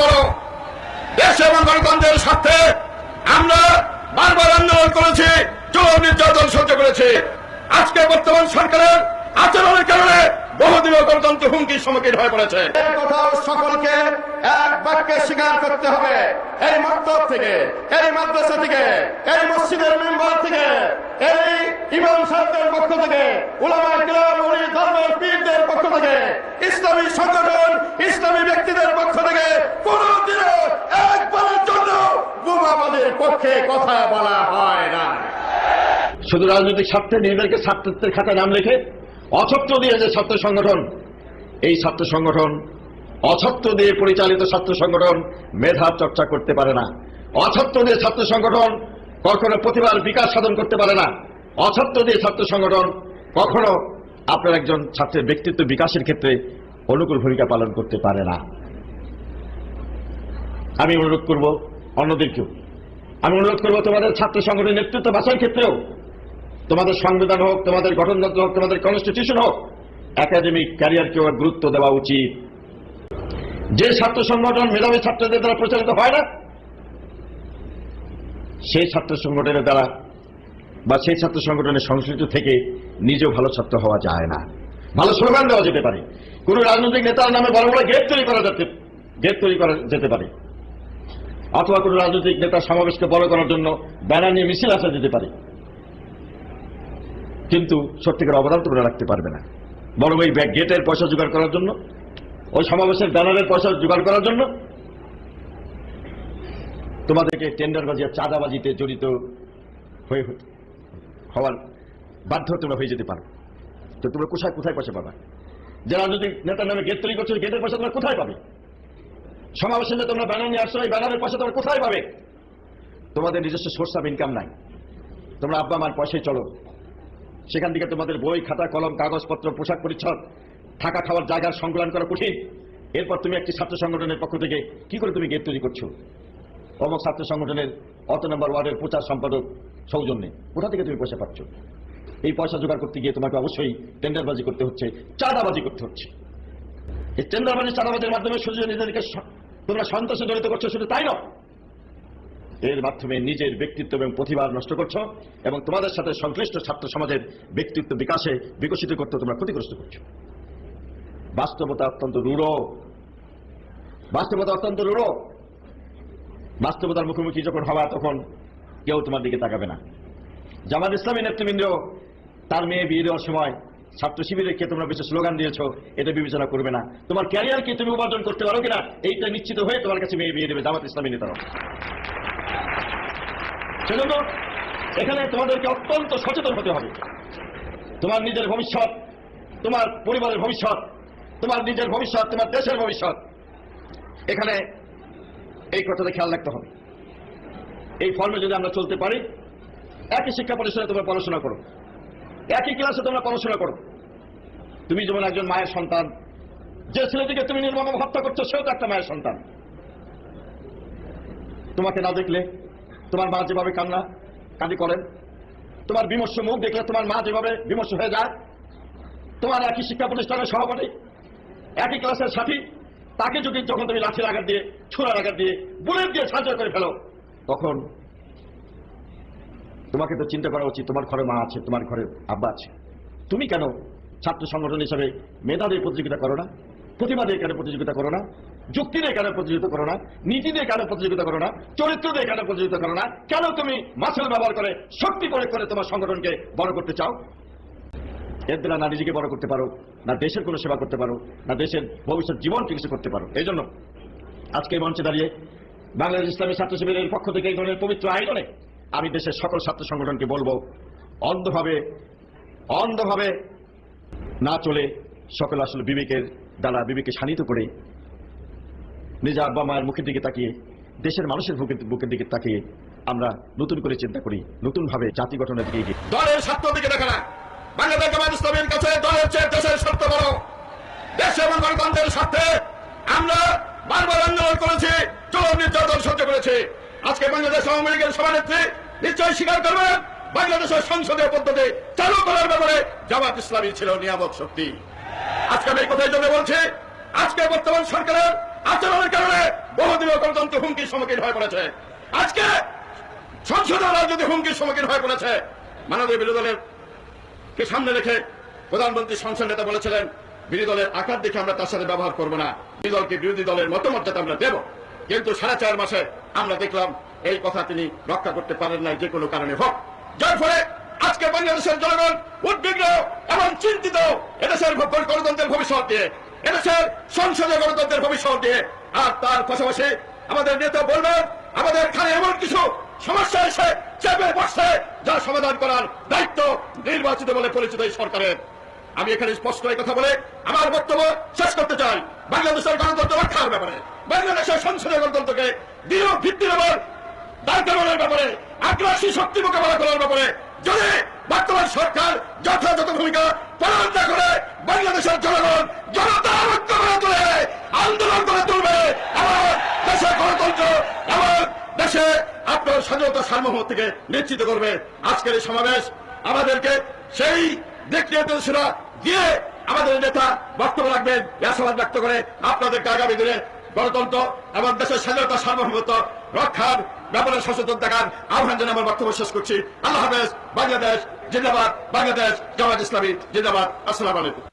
বড় দেশ এবং গণতন্ত্রের স্বার্থে আমরা বারবার আন্দোলন করেছি জুলুম নির্যাতন সহ্য করেছি। আজকে বর্তমান সরকারের আচরণের কারণে বহুদিনীয় গণতন্ত্র হুমকির সম্মুখীন হয়ে পড়েছে। সকলকে এক বাক্যে স্বীকার করতে হবে। এই মক্তব থেকে, এই মাদ্রাসা থেকে, এই মসজিদের মেম্বার থেকে, এই ইমাম সাহেবদের পক্ষ থেকে, উলামা কিরাম উনি ধর্মের পীরদের পক্ষ থেকে, ইসলামী সংগঠন, ইসলামী ব্যক্তিদের পক্ষ থেকে কোনদিনও একবারের জন্য বোমাবাদের পক্ষে কথা বলা হয় না। শুধু রাজনৈতিক স্বার্থে নিজেদেরকে ছাত্রত্বের খাতায় নাম লিখে অছত্র দিয়ে যে ছাত্র সংগঠন, এই ছাত্র সংগঠন অছত্র দিয়ে পরিচালিত ছাত্র সংগঠন মেধা চর্চা করতে পারে না। অছত্র দিয়ে ছাত্র সংগঠন কখনো প্রতিভার বিকাশ সাধন করতে পারে না। অছত্র দিয়ে ছাত্র সংগঠন কখনো আপনার একজন ছাত্রের ব্যক্তিত্ব বিকাশের ক্ষেত্রে অনুকূল ভূমিকা পালন করতে পারে না। আমি অনুরোধ করব অন্যদেরকেও। আমি অনুরোধ করব তোমাদের ছাত্র সংগঠনের নেতৃত্ব বাছার ক্ষেত্রেও, তোমাদের সংবিধান হোক, তোমাদের গঠনতন্ত্র হোক, তোমাদের কনস্টিটিউশন হোক একাডেমিক ক্যারিয়ারকেও গুরুত্ব দেওয়া উচিত। যে ছাত্র সংগঠন মেধাবী ছাত্রদের দ্বারা প্রচারিত হয় না, সেই ছাত্র সংগঠনের দ্বারা বা সেই ছাত্র সংগঠনের সংশ্লিষ্ট থেকে নিজেও ভালো ছাত্র হওয়া যায় না। ভালো স্লোগান দেওয়া যেতে পারে। কোন রাজনৈতিক নেতার নামে বড় বড় গেট তৈরি করা যেতে গেট তৈরি করা যেতে পারে। অথবা কোন রাজনৈতিক নেতার সমাবেশকে বড় করার জন্য ব্যানার নিয়ে মিছিল আসা যেতে পারে। কিন্তু সত্যিকার অবদান তোমরা রাখতে পারবে না। বরং ওই গেটের পয়সা জোগাড় করার জন্য, ওই সমাবেশের ব্যানারের পয়সা জোগাড় করার জন্য তোমাদেরকে টেন্ডারবাজি আর চাঁদাবাজিতে জড়িত হয়ে হতে- হওয়ার বাধ্য তোমরা হয়ে যেতে পারো। তো তোমরা কোথায় কোথায় পয়সা পাবা? যে রাজনৈতিক নেতার নামে গেট তৈরি করছ গেটের পয়সা তোমরা কোথায় পাবে? সমাবেশে তোমরা ব্যানার নিয়ে আসছো, এই ব্যানারের পয়সা তোমরা কোথায় পাবে? তোমাদের নিজস্ব সোর্স অফ ইনকাম নাই। তোমরা আব্বা মার পয়সায় চলো। সেখান থেকে তোমাদের বই, খাতা, কলম, কাগজপত্র, পোশাক পরিচ্ছদ, থাকা খাওয়ার জায়গার সংকলন করা কঠিন। এরপর তুমি একটি ছাত্র সংগঠনের পক্ষ থেকে কি করে তুমি গেট তৈরি করছ? অমক ছাত্র সংগঠনের অত নম্বর ওয়ার্ডের প্রচার সম্পাদক সৌজন্যে। কোথা থেকে তুমি পয়সা পাচ্ছ। এই পয়সা জোগাড় করতে গিয়ে তোমাকে অবশ্যই টেন্ডারবাজি করতে হচ্ছে, চাঁদাবাজি করতে হচ্ছে। এই টেন্ডারবাজি চাঁদাবাজির মাধ্যমে শুধু নিজেদেরকে তোমরা সন্ত্রাসে জড়িত করছ, শুধু তাই নয়। এর মাধ্যমে নিজের ব্যক্তিত্ব এবং প্রতিভা নষ্ট করছ এবং তোমাদের সাথে সংশ্লিষ্ট ছাত্র সমাজের ব্যক্তিত্ব বিকাশে বিকশিত করতে তোমরা ক্ষতিগ্রস্ত করছ। বাস্তবতা অত্যন্ত রূঢ়। বাস্তবতা অত্যন্ত রূঢ়। বাস্তবতার মুখোমুখি যখন হওয়া তখন কেউ তোমার দিকে তাকাবে না। জামাত ইসলামী নেতৃবৃন্দ, তার মেয়ে বিয়ে দেওয়ার সময় ছাত্র শিবিরকে তোমরা বিশেষ স্লোগান দিয়েছ, এটা বিবেচনা করবে না। তোমার ক্যারিয়ারকে তুমি উপার্জন করতে পারো কিনা, এইটা নিশ্চিত হয়ে তোমার কাছে মেয়ে বিয়ে দেবে জামাত ইসলামী নেতারা। সেজন্য এখানে তোমাদেরকে অত্যন্ত সচেতন হতে হবে। তোমার নিজের ভবিষ্যৎ, তোমার পরিবারের ভবিষ্যৎ, তোমার নিজের ভবিষ্যৎ, তোমার দেশের ভবিষ্যৎ। এখানে এই কথাটা খেয়াল রাখতে হবে। এই ফর্মে যদি আমরা চলতে পারি, একই শিক্ষা প্রতিষ্ঠানে তোমরা পড়াশোনা করো। একই ক্লাসে তোমরা পড়াশোনা করো। তুমি যেমন একজন মায়ের সন্তান, যে ছেলেটিকে তুমি নির্মম হত্যা করছ, সেও তো একটা মায়ের সন্তান। তোমাকে না দেখলে তোমার মা যেভাবে কান্না কাঁদি করেন, তোমার বিমর্ষ মুখ দেখলে তোমার মা যেভাবে বিমর্ষ হয়ে যায়, তোমার একই শিক্ষা প্রতিষ্ঠানের সভাপতি, একই ক্লাসের সাথী, তাকে যদি যখন তুমি লাঠির আঘাত দিয়ে ছুরার আঘাত দিয়ে, বুলেট দিয়ে সাহায্য করে ফেলো তখন তোমাকে তো চিন্তা করা উচিত, তোমার ঘরে মা আছে, তোমার ঘরে আব্বা আছে। তুমি কেন ছাত্র সংগঠন হিসেবে মেধাদের প্রতিযোগিতা করো না? প্রতিভা দিয়ে কেন প্রতিযোগিতা করো না? যুক্তি দিয়ে কেন প্রতিযোগিতা করো না? নীতি দিয়ে কেন প্রতিযোগিতা করো না? চরিত্র দিয়ে কেন প্রতিযোগিতা করো না? কেন তুমি মাছের ব্যবহার করে, শক্তি প্রয়োগ করে তোমার সংগঠনকে বড় করতে চাও? এর দ্বারা না নিজেকে বড় করতে পারো, না দেশের কোনো সেবা করতে পারো, না দেশের ভবিষ্যৎ জীবন কিছু করতে পারো। এই জন্য আজকে মঞ্চে দাঁড়িয়ে বাংলাদেশ ইসলামী ছাত্র শিবিরের পক্ষ থেকে এই ধরনের পবিত্র আয়োজনে আমি দেশের সকল ছাত্র সংগঠনকে বলব, অন্ধভাবে অন্ধভাবে না চলে সকল আসলে বিবেকের দ্বারা বিবেকে শানিত করে নিজের আব্বা মায়ের মুখের দিকে তাকিয়ে, দেশের মানুষের বুকের দিকে তাকিয়ে আমরা নতুন করে চিন্তা করি, নতুনভাবে জাতি গঠনের দিকে এগিয়ে। দলের স্বার্থ দিকে দেখে না। বাংলাদেশ জামাত ইসলামের কাছে দলের চেয়ে দেশের স্বার্থ বড়। দেশ এবং গণতন্ত্রের স্বার্থে আমরা বারবার আন্দোলন করেছি। জুলুম নির্যাতন সহ্য করেছি। আজকে বাংলাদেশ আওয়ামী লীগের সভানেত্রী নিশ্চয়ই স্বীকার করবেন, বাংলাদেশের সংসদীয় পদ্ধতি চালু করার ব্যাপারে জামাত ইসলামী ছিল নিয়ামক শক্তি। আজকে আমি কথাই জন্য বলছি, আজকে বর্তমান সরকারের আচরণের কারণে গণতন্ত্র হুমকির সম্মুখীন হয়ে পড়েছে। আজকে সংসদের রাজনীতি হুমকির সম্মুখীন হয়ে পড়েছে, মাননীয় বিরোধী দলের কে সামনে রেখে প্রধানমন্ত্রী সংসদ নেতা বলেছিলেন, বিরোধী দলের আকার দেখে আমরা তার সাথে ব্যবহার করব না। বিরোধী দলকে বিরোধী দলের মতামর্যাদা আমরা দেব। কিন্তু সাড়ে চার মাসে আমরা দেখলাম এই কথা তিনি রক্ষা করতে পারেন নাই, যে কোনো কারণে হোক। যার ফলে আজকে বাংলাদেশের জনগণ উদ্বিগ্ন এবং চিন্তিত এদেশের গণতন্ত্রের ভবিষ্যৎ দিয়ে এদেশের সংসদীয় গণতন্ত্রের ভবিষ্যৎ দিয়ে আর তার পাশাপাশি আমাদের নেতা বলবেন, আমাদের এখানে এমন কিছু সমস্যা এসে চেপে বসছে, যা সমাধান করার দায়িত্ব নির্বাচিত বলে পরিচিত এই সরকারের। আমি এখানে স্পষ্ট এই কথা বলে আমার বক্তব্য শেষ করতে চাই। বাংলাদেশের গণতন্ত্র রক্ষার ব্যাপারে, বাংলাদেশের সংসদীয় গণতন্ত্রকে দৃঢ় ভিত্তির উপর দায়িত্বের ব্যাপারে, আগ্রাসী শক্তি মোকাবেলা করার ব্যাপারে যদি বর্তমান সরকার যথাযথ ভূমিকা পালন না করে, বাংলাদেশের জনগণ জনতা ঐক্য করে তুলে, আন্দোলন করে তুলবে এবং দেশের গণতন্ত্র এবং দেশে আপনার স্বাধীনতা সার্বভৌম থেকে নিশ্চিত করবে। আজকের এই সমাবেশ আমাদেরকে সেই দিক নির্দেশনা দিয়ে আমাদের নেতা বক্তব্য রাখবেন, ব্যাসবাদ ব্যক্ত করে আপনাদেরকে আগামী দিনে গণতন্ত্র এবং দেশের স্বাধীনতা সার্বভৌমত্ব রক্ষার ব্যাপারে সচেতন দেখার আহ্বান জানিয়ে আমার বক্তব্য শেষ করছি। আল্লাহ হাফেজ, বাংলাদেশ, জিন্দাবাদ, বাংলাদেশ, জামাত ইসলামী, জিন্দাবাদ। আসসালাম আলাইকুম।